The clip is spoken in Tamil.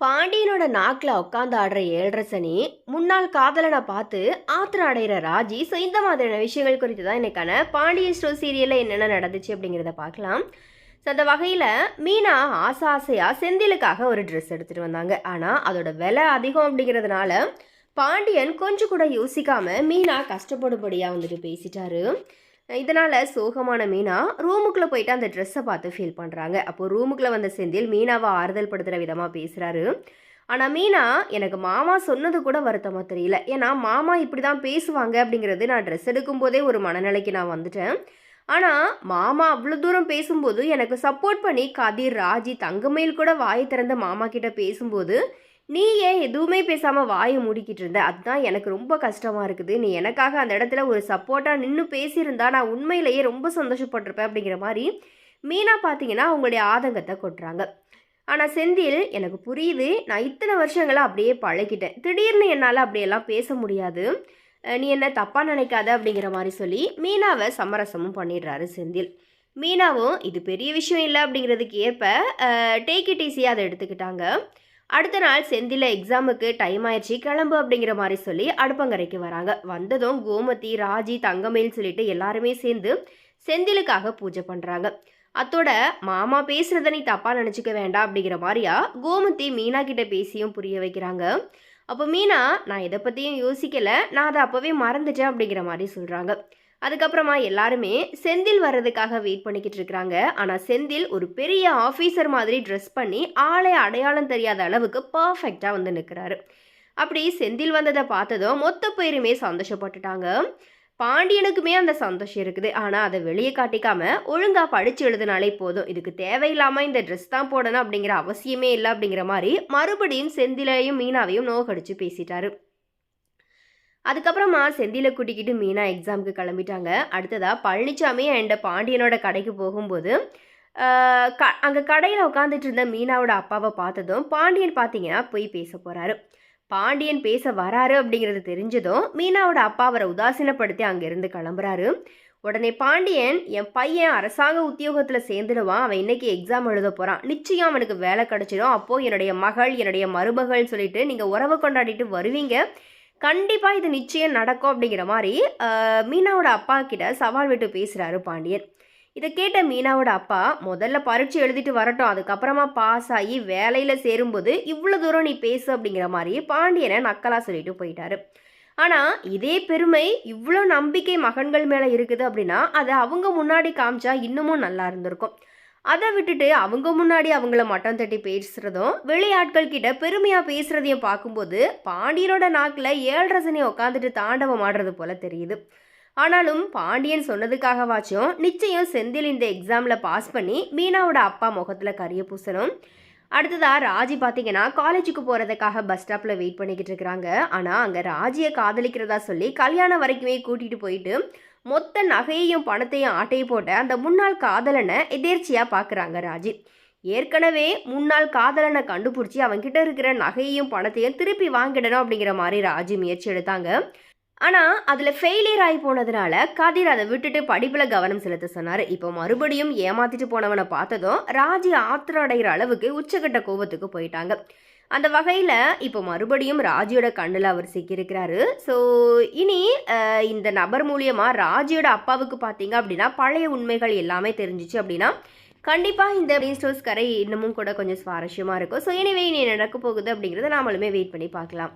பாண்டியனோட நாக்கில் உட்காந்து ஆடுற ஏழரசனி முன்னாள் காதலனை பார்த்து ஆத்திரம் அடைகிற ராஜி ஸோ இந்த மாதிரியான விஷயங்கள் குறித்து தான் இன்றைக்கான பாண்டிய ஸ்டோ சீரியலில் என்னென்ன நடந்துச்சு அப்படிங்கிறத பார்க்கலாம். ஸோ அந்த வகையில் மீனா ஆசை ஆசையாக செந்திலுக்காக ஒரு ட்ரெஸ் எடுத்துகிட்டு வந்தாங்க. ஆனால் அதோட விலை அதிகம் அப்படிங்கிறதுனால பாண்டியன் கொஞ்சம் கூட யோசிக்காமல் மீனா கஷ்டப்படும்படியாக வந்துட்டு பேசிட்டாரு. இதனால் சோகமான மீனா ரூமுக்குள்ளே போயிட்டு அந்த ட்ரெஸ்ஸை பார்த்து ஃபீல் பண்ணுறாங்க அப்போது ரூமுக்குள்ளே வந்த செந்தில் மீனாவை ஆறுதல் படுத்துகிற விதமாக பேசுகிறாரு ஆனால் மீனா எனக்கு மாமா சொன்னது கூட வருத்தமாக தெரியல. ஏன்னா மாமா இப்படி தான் பேசுவாங்க அப்படிங்கிறது நான் ட்ரெஸ் எடுக்கும்போதே ஒரு மனநிலைக்கு நான் வந்துட்டேன். ஆனால் மாமா அவ்வளோ தூரம் பேசும்போது எனக்கு சப்போர்ட் பண்ணி கதிர் ராஜி தங்கமயில் கூட வாயை திறந்த மாமா கிட்ட பேசும்போது நீ ஏன் எதுவுமே பேசாமல் வாயை மூடிக்கிட்டு இருந்த? அதுதான் எனக்கு ரொம்ப கஷ்டமாக இருக்குது. நீ எனக்காக அந்த இடத்துல ஒரு சப்போர்ட்டாக நின்று பேசியிருந்தா நான் உண்மையிலேயே ரொம்ப சந்தோஷப்பட்டிருப்பேன் அப்படிங்கிற மாதிரி மீனா பார்த்தீங்கன்னா அவங்களுடைய ஆதங்கத்தை கொட்டுறாங்க. ஆனால் செந்தில் எனக்கு புரியுது. நான் இத்தனை வருஷங்களாக அப்படியே பழகிட்டேன். திடீர்னு என்னால் அப்படியெல்லாம் பேச முடியாது. நீ என்ன தப்பாக நினைக்காத அப்படிங்கிற மாதிரி சொல்லி மீனாவை சமரசமும் பண்ணிடுறாரு செந்தில். மீனாவும் இது பெரிய விஷயம் இல்லை அப்படிங்கிறதுக்கு ஏற்ப டேக் இட் ஈஸியாக அதை எடுத்துக்கிட்டாங்க. அடுத்த நாள் செந்தில எக்ஸாமுக்கு டைம் ஆயிடுச்சு கிளம்பு அப்படிங்கிற மாதிரி சொல்லி அடுப்பங்கரைக்கு வராங்க. வந்ததும் கோமதி ராஜி தங்கமேல் சொல்லிட்டு எல்லாருமே சேர்ந்து செந்திலுக்காக பூஜை பண்ணுறாங்க அத்தோட மாமா பேசுறத நீ தப்பா நினச்சிக்க வேண்டாம் அப்படிங்கிற மாதிரியா கோமதி மீனா கிட்ட பேசியும் புரிய வைக்கிறாங்க. அப்போ மீனா நான் இதை பற்றியும் யோசிக்கலை நான் அதை அப்போவே மறந்துட்டேன் அப்படிங்கிற மாதிரி சொல்கிறாங்க அதுக்கப்புறமா எல்லாருமே செந்தில் வர்றதுக்காக வெயிட் பண்ணிக்கிட்டு இருக்கிறாங்க ஆனால் செந்தில் ஒரு பெரிய ஆஃபீஸர் மாதிரி ட்ரெஸ் பண்ணி ஆளை அடையாளம் தெரியாத அளவுக்கு பர்ஃபெக்டாக வந்து நிற்கிறாரு அப்படி செந்தில் வந்ததை பார்த்ததும் மொத்த பேருமே சந்தோஷப்பட்டுட்டாங்க. பாண்டியனுக்குமே அந்த சந்தோஷம் இருக்குது. ஆனால் அதை வெளியே காட்டிக்காம ஒழுங்காக படித்து எழுதினாலே போதும். இதுக்கு தேவையில்லாமல் இந்த ட்ரெஸ் தான் போடணும் அப்படிங்கிற அவசியமே இல்லை அப்படிங்கிற மாதிரி மறுபடியும் செந்திலையும் மீனாவையும் நோக்கடிச்சு பேசிட்டாரு. அதுக்கப்புறமா செந்தில கூட்டிக்கிட்டு மீனா எக்ஸாமுக்கு கிளம்பிட்டாங்க. அடுத்ததாக பழனிசாமி அண்ட் பாண்டியனோட கடைக்கு போகும்போது க அங்கே கடையில் உட்காந்துட்டு இருந்த மீனாவோட அப்பாவை பார்த்ததும் பாண்டியன் பார்த்தீங்கன்னா போய் பேச போகிறாரு பாண்டியன் பேச வராரு அப்படிங்கிறது தெரிஞ்சதும் மீனாவோட அப்பா அவரை உதாசீனப்படுத்தி அங்கேருந்து கிளம்புறாரு. உடனே பாண்டியன் என் பையன் அரசாங்க உத்தியோகத்தில் சேர்ந்துடுவான். அவன் இன்னைக்கு எக்ஸாம் எழுத போகிறான் நிச்சயம் அவனுக்கு வேலை கிடச்சிடும் அப்போது என்னுடைய மகள் என்னுடைய மருமகள் சொல்லிட்டு நீங்கள் உறவு கொண்டாடிட்டு வருவீங்க. கண்டிப்பாக இது நிச்சயம் நடக்கும் அப்படிங்கிற மாதிரி மீனாவோட அப்பா கிட்ட சவால் விட்டு பேசுகிறாரு பாண்டியன். இதை கேட்ட மீனாவோட அப்பா முதல்ல பரீட்சை எழுதிட்டு வரட்டும். அதுக்கப்புறமா பாஸ் ஆகி வேலையில் சேரும்போது இவ்வளோ தூரம் நீ பேசு அப்படிங்கிற மாதிரி பாண்டியனை நக்கலாக சொல்லிட்டு போயிட்டாரு. ஆனால் இதே பெருமை இவ்வளோ நம்பிக்கை மகன்கள் மேலே இருக்குது அப்படின்னா அதை அவங்க முன்னாடி காமிச்சா இன்னமும் நல்லா இருந்திருக்கும். அதை விட்டுட்டு அவங்க முன்னாடி அவங்கள மட்டம் தட்டி பேசுகிறதும் வெளியாட்கள் கிட்ட பெருமையாக பேசுகிறதையும் பார்க்கும்போது பாண்டியனோட நாக்கில் ஏழ் ரசனையை உட்காந்துட்டு தாண்டவம் ஆடுறது போல தெரியுது. ஆனாலும் பாண்டியன் சொன்னதுக்காகவாச்சும் நிச்சயம் செந்தில் இந்த எக்ஸாமில் பாஸ் பண்ணி மீனாவோட அப்பா முகத்தில் கரிய பூசணும். அடுத்ததா ராஜி பார்த்தீங்கன்னா காலேஜுக்கு போகிறதுக்காக பஸ் ஸ்டாப்பில் வெயிட் பண்ணிக்கிட்டு இருக்கிறாங்க. ஆனால் அங்கே ராஜியை காதலிக்கிறதா சொல்லி கல்யாணம் வரைக்குமே கூட்டிகிட்டு போயிட்டு மொத்த நகையையும் பணத்தையும் ஆட்டை போட்ட அந்த முன்னாள் காதலனை எதேர்ச்சியாக பார்க்குறாங்க ராஜி ஏற்கனவே முன்னாள் காதலனை கண்டுபிடிச்சி அவன்கிட்ட இருக்கிற நகையையும் பணத்தையும் திருப்பி வாங்கிடணும் அப்படிங்கிற மாதிரி ராஜி முயற்சி எடுத்தாங்க. ஆனால் அதில் ஃபெயிலியர் ஆகி போனதுனால கதிர் அதை விட்டுட்டு படிப்பில் கவனம் செலுத்த சொன்னார். இப்போ மறுபடியும் ஏமாத்திட்டு போனவனை பார்த்ததும் ராஜி ஆத்திரம் அடைகிற அளவுக்கு உச்சக்கட்ட கோபத்துக்கு போயிட்டாங்க. அந்த வகையில் இப்போ மறுபடியும் ராஜியோட கண்ணில் அவர் சிக்கியிருக்கிறாரு. ஸோ இனி இந்த நபர் மூலியமாக ராஜியோட அப்பாவுக்கு பார்த்தீங்க அப்படின்னா பழைய உண்மைகள் எல்லாமே தெரிஞ்சிச்சு அப்படின்னா கண்டிப்பாக இந்த ஸ்டோர்ஸ் கரை இன்னமும் கூட கொஞ்சம் சுவாரஸ்யமாக இருக்கும். ஸோ எனிவே இனி நடக்க போகுது அப்படிங்கிறத நாமளுமே வெயிட் பண்ணி பார்க்கலாம்.